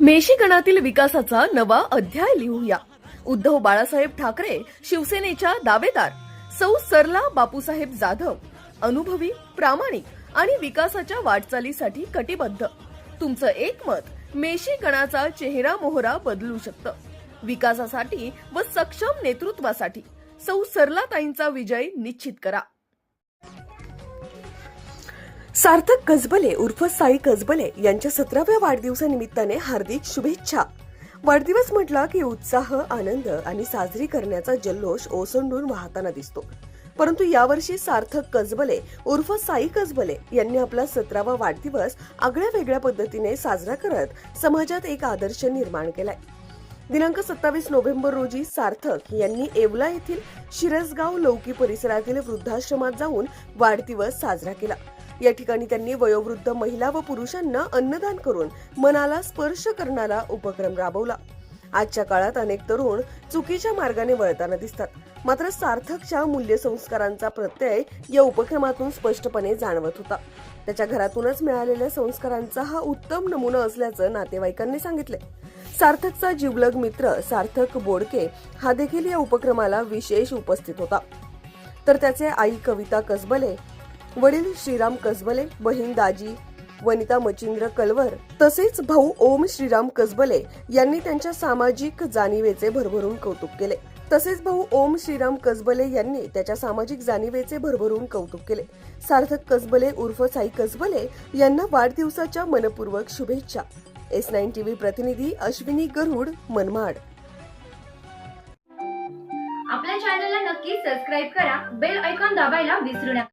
मेशिकणातील विकासाचा नवा अध्याय लिहूया. उद्धव बाळासाहेब ठाकरे शिवसेनेच्या दावेदार सौ सरला बापूसाहेब जाधव अनुभवी प्रामाणिक आणि विकासाच्या वाटचालीसाठी कटिबद्ध. तुमचं एक मत मेशी गणाचा चेहरा मोहरा बदलू शकतं. विकासासाठी व सक्षम नेतृत्वासाठी सौ सरलाताईंचा विजय निश्चित करा. सार्थक कसबले उर्फ साई कसबले यांच्या सतराव्या वाढदिवसानिमित्ताने हार्दिक शुभेच्छा. वाढदिवस म्हटला की उत्साह आनंद आणि साजरी करण्याचा जल्लोष ओसंडून वाहताना दिसतो. परंतु यावर्षी सार्थक कसबले उर्फ साई कसबले यांनी आपला सतरावा वाढदिवस आगळ्या वेगळ्या पद्धतीने साजरा करत समाजात एक आदर्श निर्माण केलाय. दिनांक सत्तावीस नोव्हेंबर रोजी सार्थक यांनी येवला येथील शिरसगाव लौकी परिसरातील वृद्धाश्रमात जाऊन वाढदिवस साजरा केला. या ठिकाणी त्यांनी वयोवृद्ध महिला व पुरुषांना अन्नदान करून मनाला स्पर्श करणारा उपक्रम राबवला. आजच्या काळात अनेक तरुण चुकीच्या मार्गाने वळताना दिसतात. मात्र सार्थकच्या मूल्यसंस्कारांचा प्रत्यय या उपक्रमातून स्पष्टपणे जाणवत होता. त्याच्या घरातूनच मिळालेल्या संस्कारांचा हा उत्तम नमुना असल्याचं नातेवाईकांनी सांगितले. सार्थकचा जिवलग मित्र सार्थक बोडके हा देखील या उपक्रमाला विशेष उपस्थित होता. तर त्याचे आई कविता कसबले वडील श्रीराम कसबले बहीण दाजी वनिता मचिंद्र कलवर तसेच भाऊ ओम श्रीराम कसबले यांनी त्यांच्या सामाजिक जाणीवेचे भरभरून कौतुक केले. तसेच भाऊ ओम श्रीराम कसबले यांनी त्याच्या सामाजिक जाणीवेचे भरभरून कौतुक केले. सार्थक कसबले उर्फ साई कसबले यांना वाढदिवसाच्या मनपूर्वक शुभेच्छा. एस नाईन टीव्ही प्रतिनिधी अश्विनी गरुड मनमाड. आपल्या चॅनलला नक्की सबस्क्राईब करा. बेल ऐकॉन दाबायला विसरू नका.